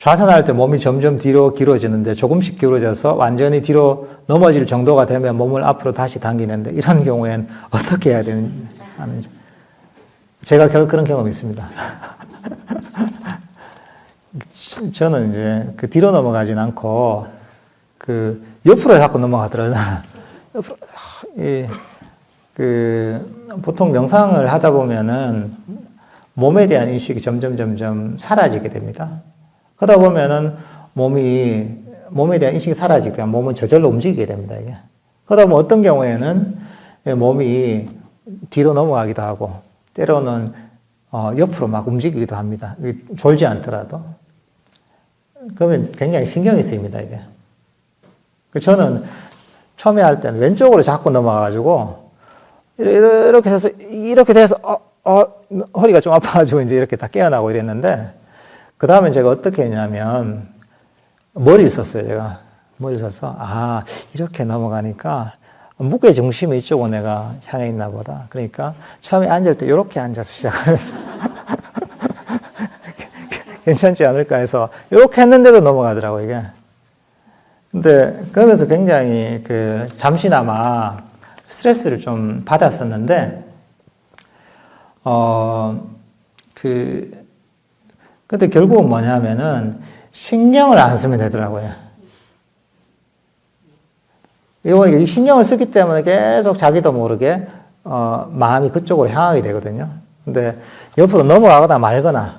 좌선할 때 몸이 점점 뒤로 길어지는데 조금씩 길어져서 완전히 뒤로 넘어질 정도가 되면 몸을 앞으로 다시 당기는데 이런 경우엔 어떻게 해야 되는지 제가 결 그런 경험이 있습니다. 저는 이제 그 뒤로 넘어가진 않고 그 옆으로 자꾸 넘어가더라고요. 옆으로 이, 그 보통 명상을 하다 보면은 몸에 대한 인식이 점점 점점 사라지게 됩니다. 그러다 보면은 몸이 몸에 대한 인식이 사라지게 되면 몸은 저절로 움직이게 됩니다. 이게. 그러다 보면 어떤 경우에는 몸이 뒤로 넘어가기도 하고 때로는 어, 옆으로 막 움직이기도 합니다. 졸지 않더라도. 그러면 굉장히 신경이 쓰입니다, 이게. 그 저는 처음에 할 때는 왼쪽으로 자꾸 넘어가가지고, 이렇게 돼서, 이렇게 돼서, 어, 어, 허리가 좀 아파가지고 이제 이렇게 다 깨어나고 이랬는데, 그 다음에 제가 어떻게 했냐면, 머리를 썼어요, 제가. 머리를 써서, 아, 이렇게 넘어가니까, 무게 중심이 이쪽으로 내가 향해 있나 보다. 그러니까 처음에 앉을 때 이렇게 앉아서 시작하면 괜찮지 않을까 해서 이렇게 했는데도 넘어가더라고 이게. 근데 그러면서 굉장히 그 잠시나마 스트레스를 좀 받았었는데 어 그 근데 결국은 뭐냐면은 신경을 안 쓰면 되더라고요. 이거 이 신경을 쓰기 때문에 계속 자기도 모르게 어, 마음이 그쪽으로 향하게 되거든요. 근데 옆으로 넘어가거나 말거나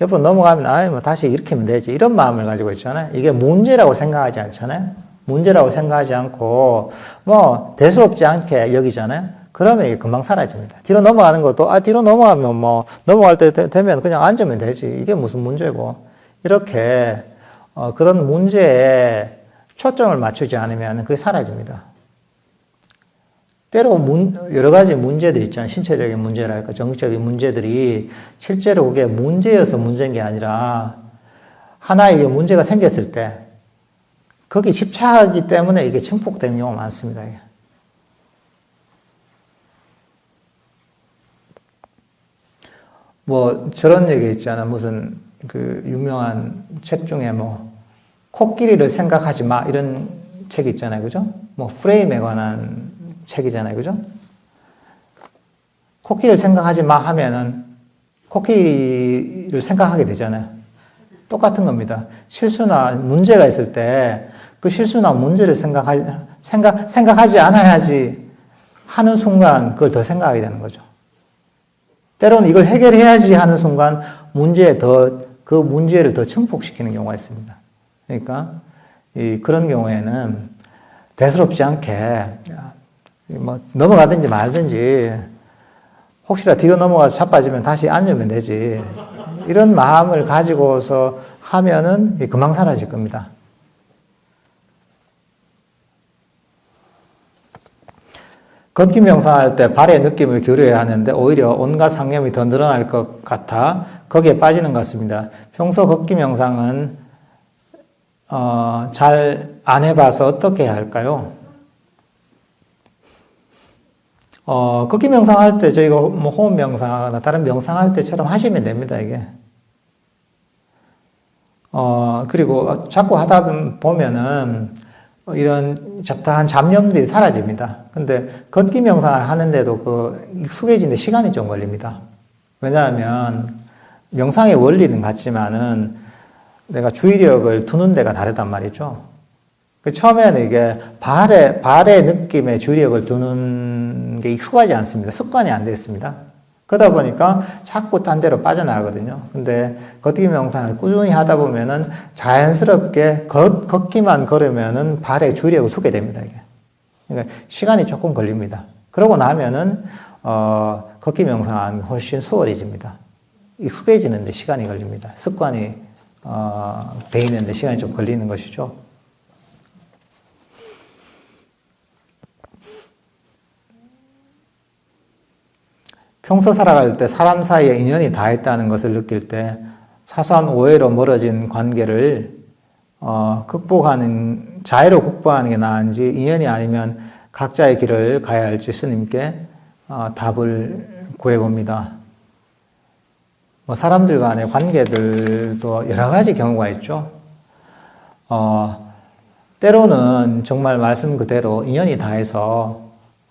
옆으로 넘어가면 아이 뭐 다시 이렇게 하면 되지 이런 마음을 가지고 있잖아요. 이게 문제라고 생각하지 않잖아요. 문제라고 생각하지 않고 뭐 대수롭지 않게 여기잖아요. 그러면 이게 금방 사라집니다. 뒤로 넘어가는 것도 아 뒤로 넘어가면 뭐 넘어갈 때 되 면 그냥 앉으면 되지 이게 무슨 문제고 이렇게 어, 그런 문제에 초점을 맞추지 않으면 그게 사라집니다. 때로 문, 여러 가지 문제들 있잖아요. 신체적인 문제랄까, 정치적인 문제들이 실제로 그게 문제여서 문제인 게 아니라 하나의 문제가 생겼을 때 거기 집착하기 때문에 이게 증폭되는 경우가 많습니다. 뭐 저런 얘기 있잖아. 무슨 그 유명한 책 중에 뭐 코끼리를 생각하지 마 이런 책 있잖아요. 그죠? 뭐 프레임에 관한 책이잖아요. 그죠? 코끼리를 생각하지 마 하면은 코끼리를 생각하게 되잖아요. 똑같은 겁니다. 실수나 문제가 있을 때 그 실수나 문제를 생각하지, 생각, 생각하지 않아야지 하는 순간 그걸 더 생각하게 되는 거죠. 때로는 이걸 해결해야지 하는 순간 문제에 더, 그 문제를 더 증폭시키는 경우가 있습니다. 그러니까 이 그런 경우에는 대수롭지 않게 뭐 넘어가든지 말든지 혹시나 뒤로 넘어가서 자빠지면 다시 앉으면 되지 이런 마음을 가지고서 하면은 금방 사라질 겁니다. 걷기 명상할 때 발의 느낌을 기울여야 하는데 오히려 온갖 상념이 더 늘어날 것 같아 거기에 빠지는 것 같습니다. 평소 걷기 명상은 어, 잘 안 해봐서 어떻게 해야 할까요? 어, 걷기 명상할 때 저희가 뭐 호흡 명상하거나 다른 명상할 때처럼 하시면 됩니다, 이게. 어, 그리고 자꾸 하다 보면은 이런 잡다한 잡념들이 사라집니다. 근데 걷기 명상을 하는데도 그 익숙해지는데 시간이 좀 걸립니다. 왜냐하면 명상의 원리는 같지만은 내가 주의력을 두는 데가 다르단 말이죠. 그 처음에는 이게 발의, 발의 느낌에 주의력을 두는 게 익숙하지 않습니다. 습관이 안 됐습니다. 그러다 보니까 자꾸 딴 데로 빠져나가거든요. 근데 걷기 명상을 꾸준히 하다 보면은 자연스럽게 걷, 걷기만 걸으면은 발에 주의력을 두게 됩니다. 이게. 그러니까 시간이 조금 걸립니다. 그러고 나면은, 어, 걷기 명상은 훨씬 수월해집니다. 익숙해지는데 시간이 걸립니다. 습관이 어, 배이는데 시간이 좀 걸리는 것이죠. 평소 살아갈 때 사람 사이에 인연이 닿았다는 것을 느낄 때 사소한 오해로 멀어진 관계를 어, 극복하는 자해로 극복하는 게 나은지 인연이 아니면 각자의 길을 가야 할지 스님께 어, 답을 구해봅니다. 뭐 사람들 간의 관계들도 여러 가지 경우가 있죠. 어, 때로는 정말 말씀 그대로 인연이 다해서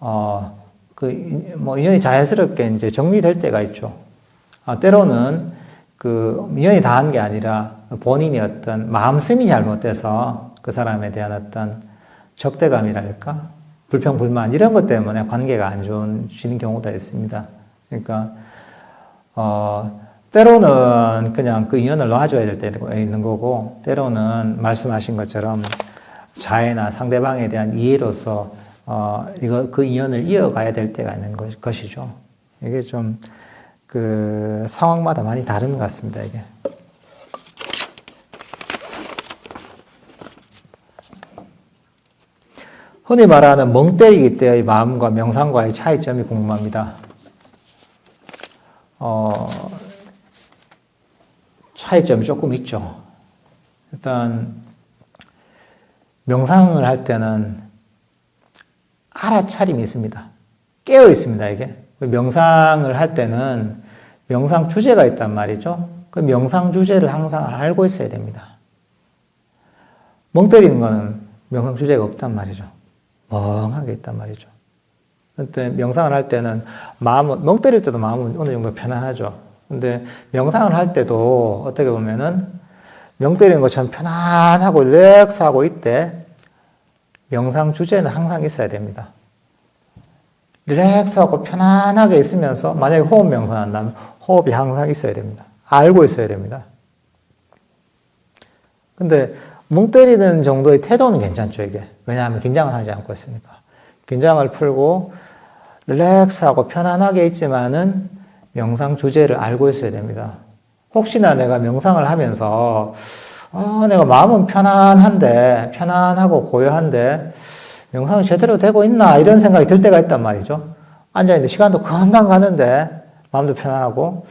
어, 그, 뭐, 인연이 자연스럽게 이제 정리될 때가 있죠. 아, 때로는 그, 인연이 다 한 게 아니라 본인이 어떤 마음씀이 잘못돼서 그 사람에 대한 어떤 적대감이랄까? 불평, 불만, 이런 것 때문에 관계가 안 좋아지는 경우도 있습니다. 그러니까, 어, 때로는 그냥 그 인연을 놔줘야 될 때가 있는 거고, 때로는 말씀하신 것처럼 자해나 상대방에 대한 이해로서 어, 이거, 그 인연을 이어가야 될 때가 있는 것, 것이죠. 이게 좀, 그, 상황마다 많이 다른 것 같습니다, 이게. 흔히 말하는 멍 때리기 때의 마음과 명상과의 차이점이 궁금합니다. 어, 차이점이 조금 있죠. 일단, 명상을 할 때는 알아차림이 있습니다. 깨어 있습니다, 이게. 명상을 할 때는 명상 주제가 있단 말이죠. 그 명상 주제를 항상 알고 있어야 됩니다. 멍 때리는 거는 명상 주제가 없단 말이죠. 멍하게 있단 말이죠. 그때 명상을 할 때는 마음은, 멍 때릴 때도 마음은 어느 정도 편안하죠. 근데 명상을 할 때도 어떻게 보면은 명 때리는 것처럼 편안하고 릴렉스하고 있대 명상 주제는 항상 있어야 됩니다. 릴렉스하고 편안하게 있으면서 만약에 호흡 명상한다면 호흡이 항상 있어야 됩니다. 알고 있어야 됩니다. 근데 뭉 때리는 정도의 태도는 괜찮죠, 이게. 왜냐하면 긴장을 하지 않고 있으니까. 긴장을 풀고 릴렉스하고 편안하게 있지만은 명상 주제를 알고 있어야 됩니다. 혹시나 내가 명상을 하면서 아, 내가 마음은 편안한데, 편안하고 고요한데, 명상이 제대로 되고 있나, 이런 생각이 들 때가 있단 말이죠. 앉아있는데 시간도 금방 가는데, 마음도 편안하고,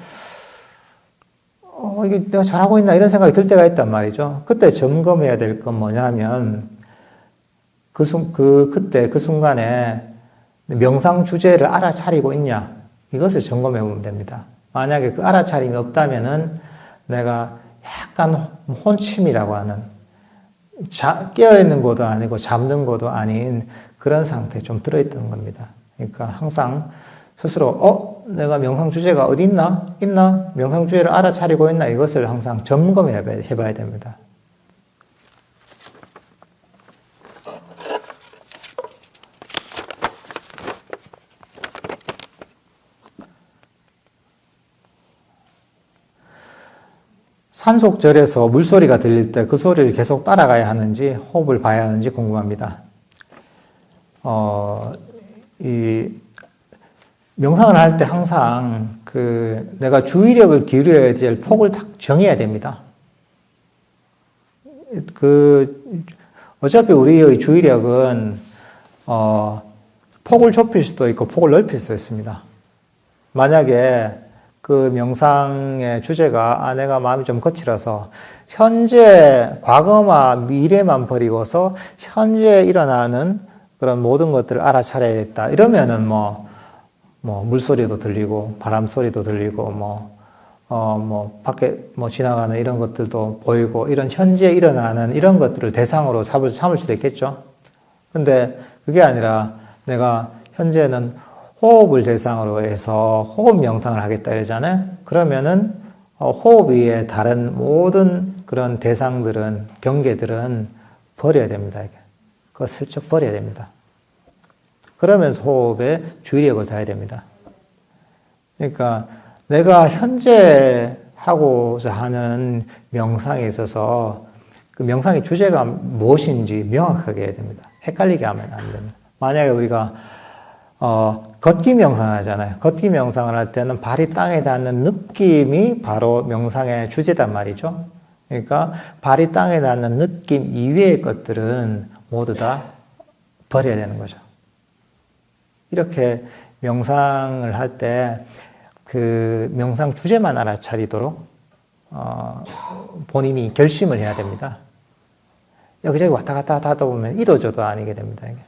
어, 이게 내가 잘하고 있나, 이런 생각이 들 때가 있단 말이죠. 그때 점검해야 될 건 뭐냐면, 그 순, 그, 그때, 그 순간에 명상 주제를 알아차리고 있냐, 이것을 점검해 보면 됩니다. 만약에 그 알아차림이 없다면은 내가 약간 혼침이라고 하는 자, 깨어있는 것도 아니고 잠든 것도 아닌 그런 상태에 좀 들어있던 겁니다. 그러니까 항상 스스로 어 내가 명상 주제가 어디 있나 있나 명상 주제를 알아차리고 있나 이것을 항상 점검해 봐야 됩니다. 산속절에서 물소리가 들릴 때 그 소리를 계속 따라가야 하는지 호흡을 봐야 하는지 궁금합니다. 어, 이 명상을 할 때 항상 그 내가 주의력을 기울여야 될 폭을 딱 정해야 됩니다. 그 어차피 우리의 주의력은 어, 폭을 좁힐 수도 있고 폭을 넓힐 수도 있습니다. 만약에 그 명상의 주제가 아 내가 마음이 좀 거칠어서 현재 과거와 미래만 버리고서 현재 일어나는 그런 모든 것들을 알아차려야겠다. 이러면은 뭐, 뭐, 물소리도 들리고, 바람 소리도 들리고, 뭐, 어, 뭐, 밖에 뭐 지나가는 이런 것들도 보이고, 이런 현재 일어나는 이런 것들을 대상으로 삼을, 삼을 수도 있겠죠. 근데 그게 아니라 내가 현재는 호흡을 대상으로 해서 호흡 명상을 하겠다 이러잖아요. 그러면은 어, 호흡 위에 다른 모든 그런 대상들은 경계들은 버려야 됩니다. 그거 슬쩍 버려야 됩니다. 그러면서 호흡에 주의력을 다해야 됩니다. 그러니까 내가 현재 하고자 하는 명상에 있어서 그 명상의 주제가 무엇인지 명확하게 해야 됩니다. 헷갈리게 하면 안 됩니다. 만약에 우리가 어, 걷기 명상을 하잖아요. 걷기 명상을 할 때는 발이 땅에 닿는 느낌이 바로 명상의 주제단 말이죠. 그러니까 발이 땅에 닿는 느낌 이외의 것들은 모두 다 버려야 되는 거죠. 이렇게 명상을 할 때 그 명상 주제만 알아차리도록 어, 본인이 결심을 해야 됩니다. 여기저기 왔다 갔다 하다 보면 이도저도 아니게 됩니다. 이게.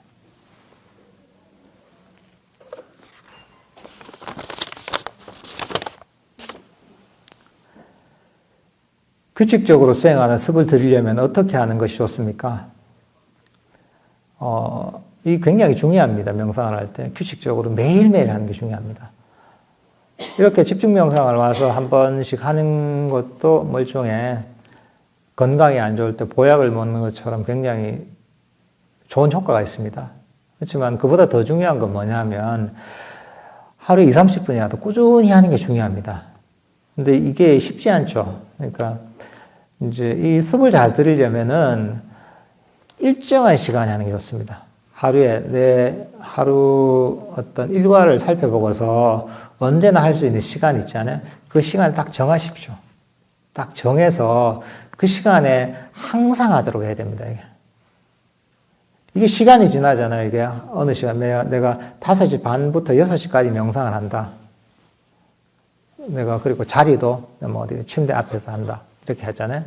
규칙적으로 수행하는 습을 들이려면 어떻게 하는 것이 좋습니까? 어, 이 굉장히 중요합니다. 명상을 할 때. 규칙적으로 매일매일 하는 게 중요합니다. 이렇게 집중 명상을 와서 한 번씩 하는 것도 멀쩡해. 건강이 안 좋을 때 보약을 먹는 것처럼 굉장히 좋은 효과가 있습니다. 그렇지만 그보다 더 중요한 건 뭐냐면 하루에 2, 30분이라도 꾸준히 하는 게 중요합니다. 근데 이게 쉽지 않죠. 그러니까 이제 이 습을 잘 들으려면은 일정한 시간에 하는 게 좋습니다. 하루에 내 하루 어떤 일과를 살펴보고서 언제나 할 수 있는 시간 있잖아요. 그 시간을 딱 정하십시오. 딱 정해서 그 시간에 항상 하도록 해야 됩니다. 이게. 이게 시간이 지나잖아요. 이게 어느 시간 내가, 내가 5시 반부터 6시까지 명상을 한다. 내가 그리고 자리도 뭐 어디 침대 앞에서 한다. 이렇게 했잖아요.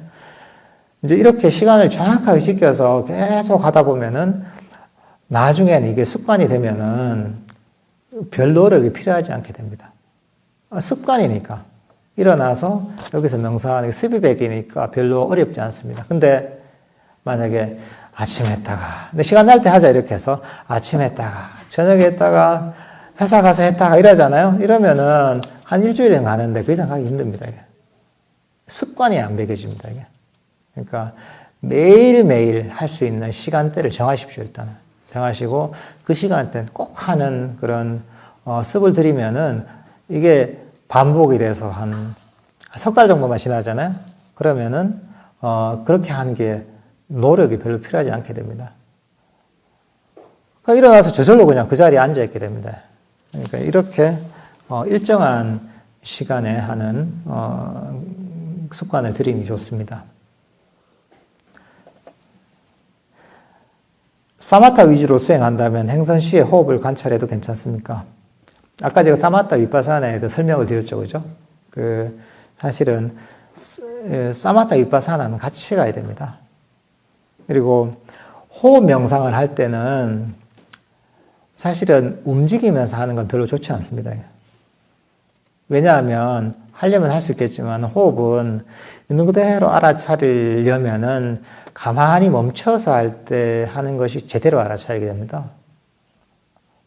이제 이렇게 시간을 정확하게 지켜서 계속 하다 보면은 나중에는 이게 습관이 되면은 별 노력이 필요하지 않게 됩니다. 아, 습관이니까. 일어나서 여기서 명상하는 게 습입백이니까 별로 어렵지 않습니다. 근데 만약에 아침에 했다가, 근데 시간 날 때 하자 이렇게 해서 아침에 했다가, 저녁에 했다가, 회사 가서 했다가 이러잖아요? 이러면은 한 일주일은 가는데 그 이상 가기 힘듭니다. 습관이 안 배겨집니다. 이게. 그러니까 매일매일 할 수 있는 시간대를 정하십시오, 일단은. 정하시고 그 시간대는 꼭 하는 그런 어, 습을 들이면은 이게 반복이 돼서 한 석 달 정도만 지나잖아요? 그러면은 어, 그렇게 하는 게 노력이 별로 필요하지 않게 됩니다. 그러니까 일어나서 저절로 그냥 그 자리에 앉아 있게 됩니다. 그러니까 이렇게 어, 일정한 시간에 하는 어, 습관을 들이니 좋습니다. 사마타 위주로 수행한다면 행선 시의 호흡을 관찰해도 괜찮습니까? 아까 제가 사마타 위파사나에 도 설명을 드렸죠, 그죠? 그, 사실은, 사마타 위파사나는 같이 가야 됩니다. 그리고 호흡 명상을 할 때는 사실은 움직이면서 하는 건 별로 좋지 않습니다. 왜냐하면 하려면 할 수 있겠지만 호흡은 있는 그대로 알아차리려면은 가만히 멈춰서 할 때 하는 것이 제대로 알아차리게 됩니다.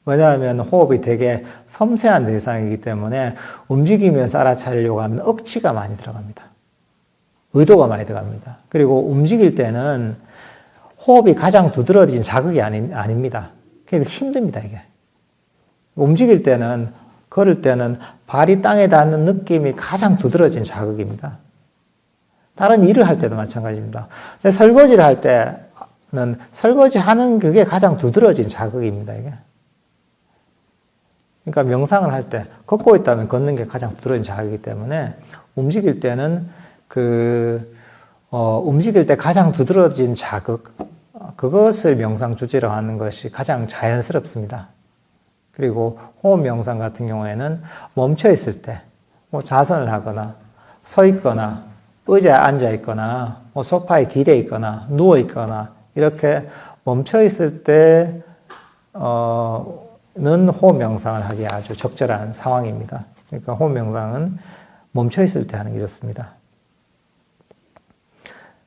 왜냐하면 호흡이 되게 섬세한 대상이기 때문에 움직이면서 알아차리려고 하면 억지가 많이 들어갑니다. 의도가 많이 들어갑니다. 그리고 움직일 때는 호흡이 가장 두드러진 자극이 아니, 아닙니다. 그러니까 힘듭니다, 이게. 움직일 때는, 걸을 때는 발이 땅에 닿는 느낌이 가장 두드러진 자극입니다. 다른 일을 할 때도 마찬가지입니다. 설거지를 할 때는 설거지 하는 그게 가장 두드러진 자극입니다, 이게. 그러니까 명상을 할 때 걷고 있다면 걷는 게 가장 두드러진 자극이기 때문에 움직일 때는 그, 어, 움직일 때 가장 두드러진 자극, 그것을 명상 주제로 하는 것이 가장 자연스럽습니다. 그리고 호흡 명상 같은 경우에는 멈춰 있을 때, 뭐 자선을 하거나, 서 있거나, 의자에 앉아 있거나, 뭐 소파에 기대 있거나, 누워 있거나, 이렇게 멈춰 있을 때, 어, 는 호흡 명상을 하기 아주 적절한 상황입니다. 그러니까 호흡 명상은 멈춰 있을 때 하는 게 좋습니다.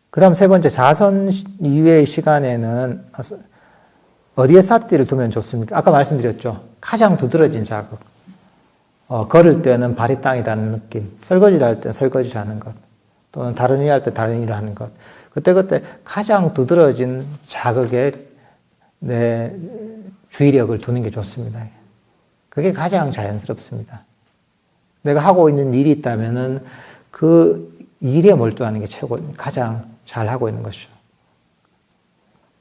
그 다음 세 번째, 자선 이외의 시간에는 어디에 사띠를 두면 좋습니까? 아까 말씀드렸죠. 가장 두드러진 자극. 어, 걸을 때는 발이 땅에 닿는 느낌. 설거지를 할때 설거지를 하는 것. 또는 다른 일 할 때 다른 일을 하는 것. 그때그때 가장 두드러진 자극에 내 주의력을 두는 게 좋습니다. 그게 가장 자연스럽습니다. 내가 하고 있는 일이 있다면은 그 일에 몰두하는 게 최고, 가장 잘 하고 있는 것이죠.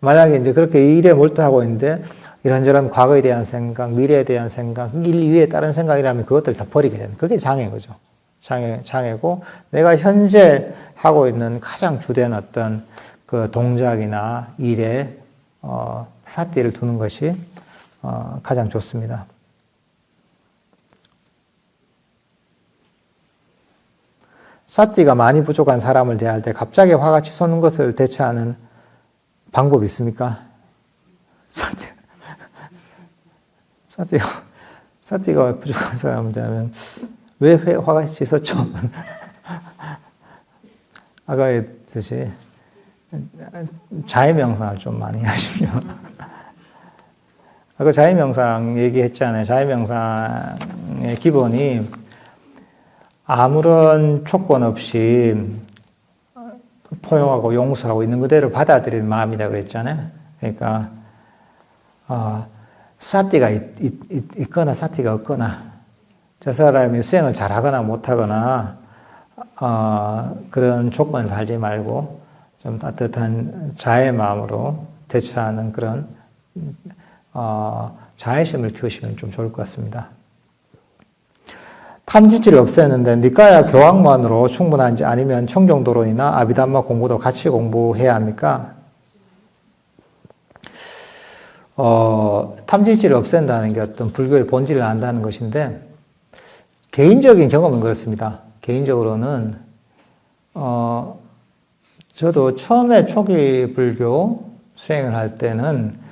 만약에 이제 그렇게 일에 몰두하고 있는데 이런저런 과거에 대한 생각, 미래에 대한 생각, 일 위에 다른 생각이라면 그것들 다 버리게 되는 그게 장애 거죠. 장애, 장애고 내가 현재 하고 있는 가장 주된 어떤 그 동작이나 일에 어, 사띠를 두는 것이 어, 가장 좋습니다. 사띠가 많이 부족한 사람을 대할 때 갑자기 화가 치솟는 것을 대처하는 방법이 있습니까? 사띠, 사띠가, 사띠가 부족한 사람을 대하면 왜 화가 치솟죠? 아까 했듯이 자해명상을 좀 많이 하시면 아까 자해명상 얘기했잖아요. 자해명상의 기본이 아무런 조건 없이 포용하고 용서하고 있는 그대로 받아들이는 마음이다 그랬잖아요. 그러니까 어, 사티가 있, 있, 있 거나 사티가 없거나 저 사람이 수행을 잘하거나 못하거나 어, 그런 조건을 달지 말고 좀 따뜻한 자의 마음으로 대처하는 그런 어, 자애심을 키우시면 좀 좋을 것 같습니다. 탐진치를 없애는데 니까야 교학만으로 충분한지 아니면 청정도론이나 아비담마 공부도 같이 공부해야 합니까? 어, 탐진치를 없앤다는 게 어떤 불교의 본질을 안다는 것인데 개인적인 경험은 그렇습니다. 개인적으로는 어, 저도 처음에 초기 불교 수행을 할 때는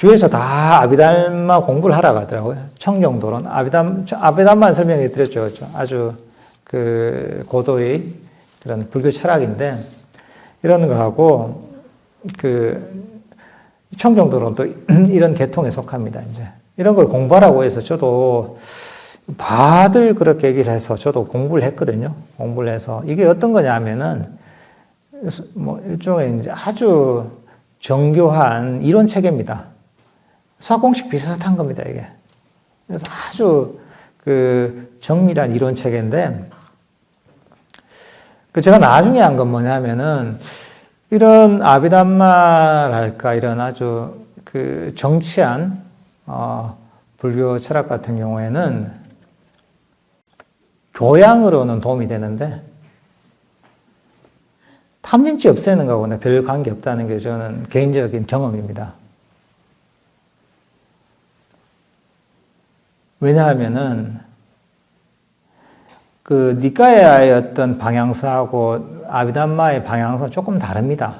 주에서 다 아비달마 공부를 하러 가더라고요. 청정도론 아비담 아비담만 설명해 드렸죠. 그렇죠? 아주 그 고도의 그런 불교 철학인데 이런 거 하고 그 청정도론 또 이런 계통에 속합니다. 이제 이런 걸 공부하라고 해서 저도 다들 그렇게 얘기를 해서 저도 공부를 했거든요. 공부를 해서 이게 어떤 거냐면은 뭐 일종의 이제 아주 정교한 이론 체계입니다. 수학공식 비슷한 겁니다, 이게. 그래서 아주 그 정밀한 이론 체계인데, 그 제가 나중에 한 건 뭐냐면은, 이런 아비담마랄까, 이런 아주 그 정치한, 어, 불교 철학 같은 경우에는 교양으로는 도움이 되는데, 탐진치 없애는 거하고는 별 관계 없다는 게 저는 개인적인 경험입니다. 왜냐하면은 그 니까야의 어떤 방향사하고 아비담마의 방향사는 조금 다릅니다.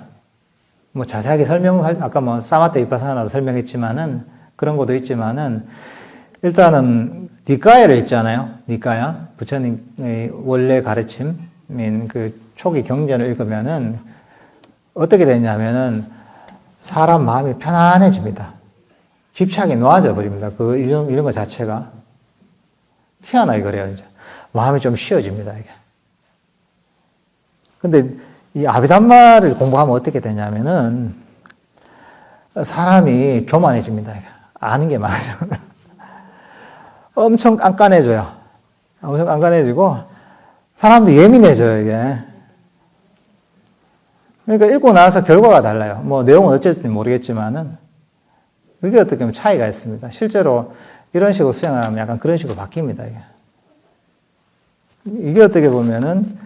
뭐 자세하게 설명, 아까 뭐 사마테 이파사나도 설명했지만은 그런 것도 있지만은 일단은 니까야를 있잖아요. 니까야. 부처님의 원래 가르침인 그 초기 경전을 읽으면은 어떻게 되냐면은 사람 마음이 편안해집니다. 집착이 놓아져 버립니다. 그 이런, 이런 것 자체가. 희한하게 그래요, 이제. 마음이 좀 쉬어집니다, 이게. 근데 이 아비담마를 공부하면 어떻게 되냐면은 사람이 교만해집니다. 이게. 아는 게 많아져. 엄청 깐깐해져요. 엄청 깐깐해지고 사람도 예민해져요, 이게. 그러니까 읽고 나서 결과가 달라요. 뭐 내용은 어쨌든지 모르겠지만은 그게 어떻게 보면 차이가 있습니다. 실제로 이런 식으로 수행하면 약간 그런 식으로 바뀝니다. 이게, 이게 어떻게 보면은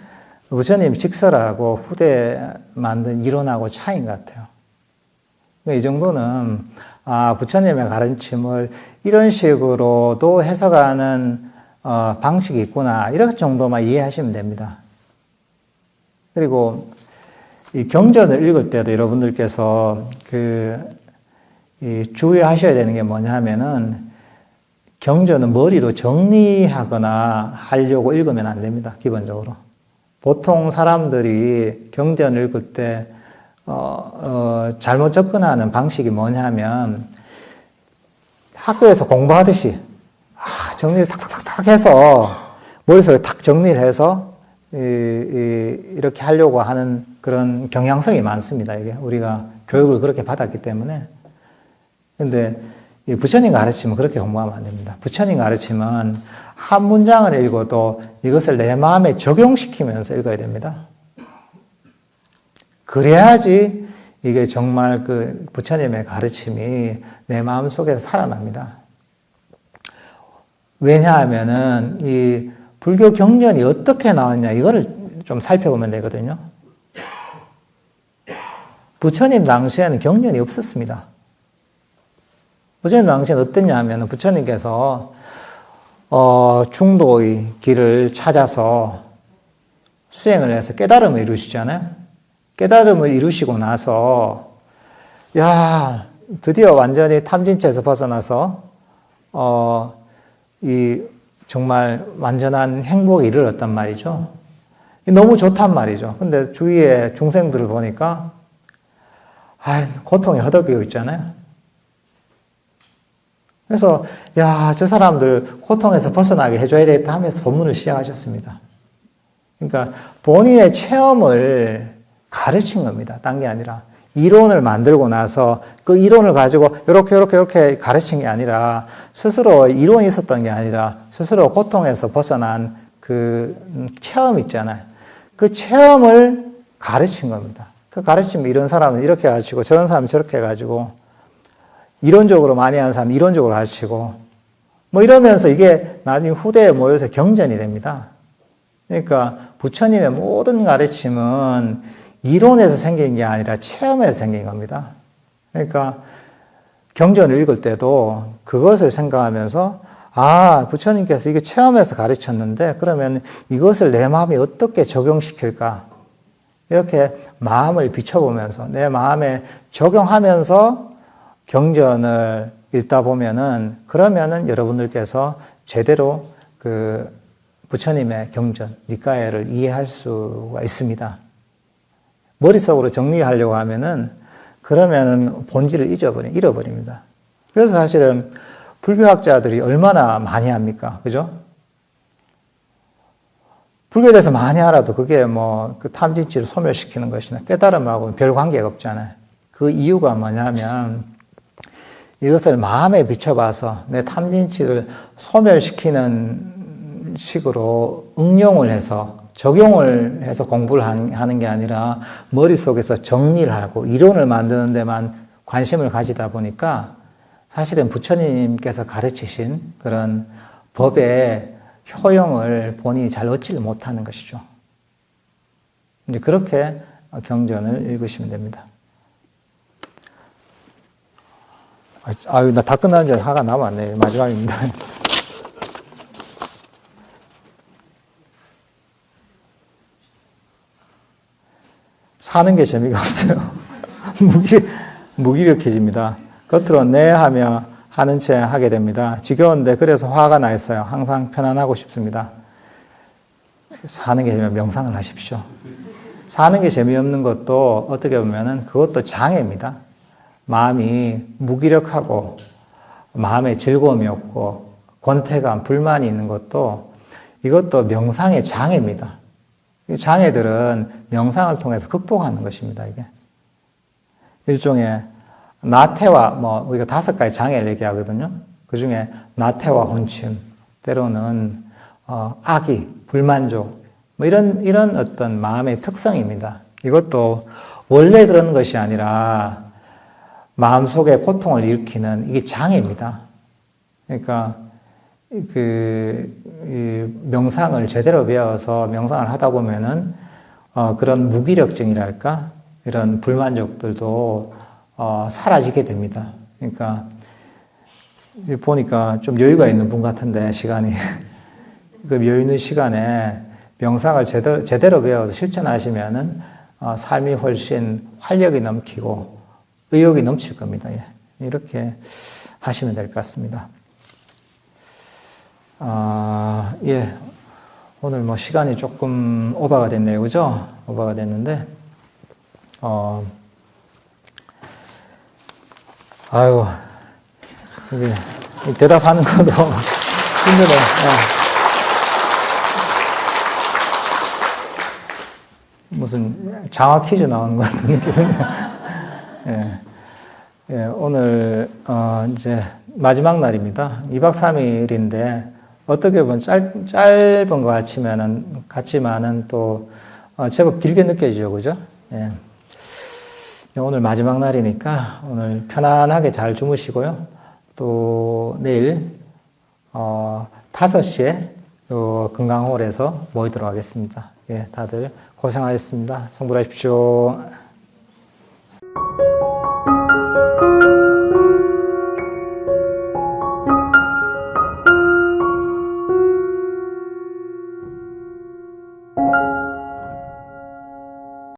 부처님 직설하고 후대 만든 이론하고 차이인 것 같아요. 이 정도는 아 부처님의 가르침을 이런 식으로도 해석하는 어, 방식이 있구나 이런 정도만 이해하시면 됩니다. 그리고 이 경전을 읽을 때도 여러분들께서 그 주의하셔야 되는 게 뭐냐 하면은 경전은 머리로 정리하거나 하려고 읽으면 안 됩니다. 기본적으로. 보통 사람들이 경전을 읽을 때 어, 어, 잘못 접근하는 방식이 뭐냐면 학교에서 공부하듯이 아, 정리를 탁탁탁탁 해서 머릿속에 탁 정리를 해서 이, 이, 이렇게 하려고 하는 그런 경향성이 많습니다. 이게 우리가 교육을 그렇게 받았기 때문에 근데 부처님 가르치면 그렇게 공부하면 안 됩니다. 부처님 가르치면 한 문장을 읽어도 이것을 내 마음에 적용시키면서 읽어야 됩니다. 그래야지 이게 정말 그 부처님의 가르침이 내 마음 속에서 살아납니다. 왜냐하면은 이 불교 경전이 어떻게 나왔냐 이거를 좀 살펴보면 되거든요. 부처님 당시에는 경전이 없었습니다. 부처님 당시엔 어땠냐 하면 부처님께서 어, 중도의 길을 찾아서 수행을 해서 깨달음을 이루시잖아요. 깨달음을 이루시고 나서 야 드디어 완전히 탐진체에서 벗어나서 어, 이 정말 완전한 행복에 이르렀단 말이죠. 너무 좋단 말이죠. 근데 주위에 중생들을 보니까, 아, 고통이 허덕이고 있잖아요. 그래서, 야, 저 사람들 고통에서 벗어나게 해줘야 되겠다 하면서 본문을 시작하셨습니다. 그러니까 본인의 체험을 가르친 겁니다. 딴 게 아니라. 이론을 만들고 나서 그 이론을 가지고 이렇게 이렇게 이렇게 가르친 게 아니라 스스로 이론이 있었던 게 아니라 스스로 고통에서 벗어난 그 체험 있잖아요. 그 체험을 가르친 겁니다. 그 가르치면 이런 사람은 이렇게 가르치고 저런 사람은 저렇게 해가지고 이론적으로 많이 하는 사람 이론적으로 가르치고 뭐 이러면서 이게 나중에 후대에 모여서 경전이 됩니다. 그러니까 부처님의 모든 가르침은 이론에서 생긴 게 아니라 체험에서 생긴 겁니다. 그러니까 경전을 읽을 때도 그것을 생각하면서 아, 부처님께서 이게 체험에서 가르쳤는데 그러면 이것을 내 마음에 어떻게 적용시킬까? 이렇게 마음을 비춰보면서 내 마음에 적용하면서 경전을 읽다 보면은 그러면은 여러분들께서 제대로 그 부처님의 경전, 니까에를 이해할 수가 있습니다. 머릿속으로 정리하려고 하면은 그러면은 본질을 잊어버리, 잃어버립니다. 그래서 사실은 불교학자들이 얼마나 많이 합니까? 그죠? 불교에 대해서 많이 알아도 그게 뭐 그 탐진치를 소멸시키는 것이나 깨달음하고는 별 관계가 없잖아요. 그 이유가 뭐냐면 이것을 마음에 비춰봐서 내 탐진치를 소멸시키는 식으로 응용을 해서 적용을 해서 공부를 하는 게 아니라 머릿속에서 정리를 하고 이론을 만드는 데만 관심을 가지다 보니까 사실은 부처님께서 가르치신 그런 법의 효용을 본인이 잘 얻지를 못하는 것이죠. 이제 그렇게 경전을 읽으시면 됩니다. 아유, 나 다 끝나는 줄 화가 남았네. 마지막입니다. 사는 게 재미가 없어요. 무기력, 무기력해집니다. 겉으로 네 하며 하는 채 하게 됩니다. 지겨운데 그래서 화가 나 있어요. 항상 편안하고 싶습니다. 사는 게 재미면 명상을 하십시오. 사는 게 재미없는 것도 어떻게 보면은 그것도 장애입니다. 마음이 무기력하고 마음에 즐거움이 없고 권태감, 불만이 있는 것도 이것도 명상의 장애입니다. 장애들은 명상을 통해서 극복하는 것입니다, 이게. 일종의 나태와 뭐 우리가 다섯 가지 장애를 얘기하거든요. 그 중에 나태와 혼침, 때로는 어, 악의, 불만족, 뭐 이런 이런 어떤 마음의 특성입니다. 이것도 원래 그런 것이 아니라 마음 속에 고통을 일으키는 이게 장애입니다. 그러니까 그 명상을 제대로 배워서 명상을 하다 보면은 어, 그런 무기력증이랄까 이런 불만족들도 어, 사라지게 됩니다. 그러니까 보니까 좀 여유가 있는 분 같은데 시간이 그 여유 있는 시간에 명상을 제대로, 제대로 배워서 실천하시면은 어, 삶이 훨씬 활력이 넘치고 의욕이 넘칠 겁니다. 예. 이렇게 하시면 될 것 같습니다. 아, 예. 오늘 뭐 시간이 조금 오버가 됐네요. 그죠? 오버가 됐는데, 어, 아유, 이게 대답하는 것도 힘들어요. 예. 무슨 장화 퀴즈 나오는 것 같은 느낌인데. 예. 예, 오늘, 어, 이제 마지막 날입니다. 2박 3일인데, 어떻게 보면 짧, 짧은 것 같지만은, 같지만은 또, 어, 제법 길게 느껴지죠. 그죠? 예. 오늘 마지막 날이니까 오늘 편안하게 잘 주무시고요. 또 내일, 어, 5시에 요 금강홀에서 모이도록 하겠습니다. 예, 다들 고생하셨습니다. 성불하십시오.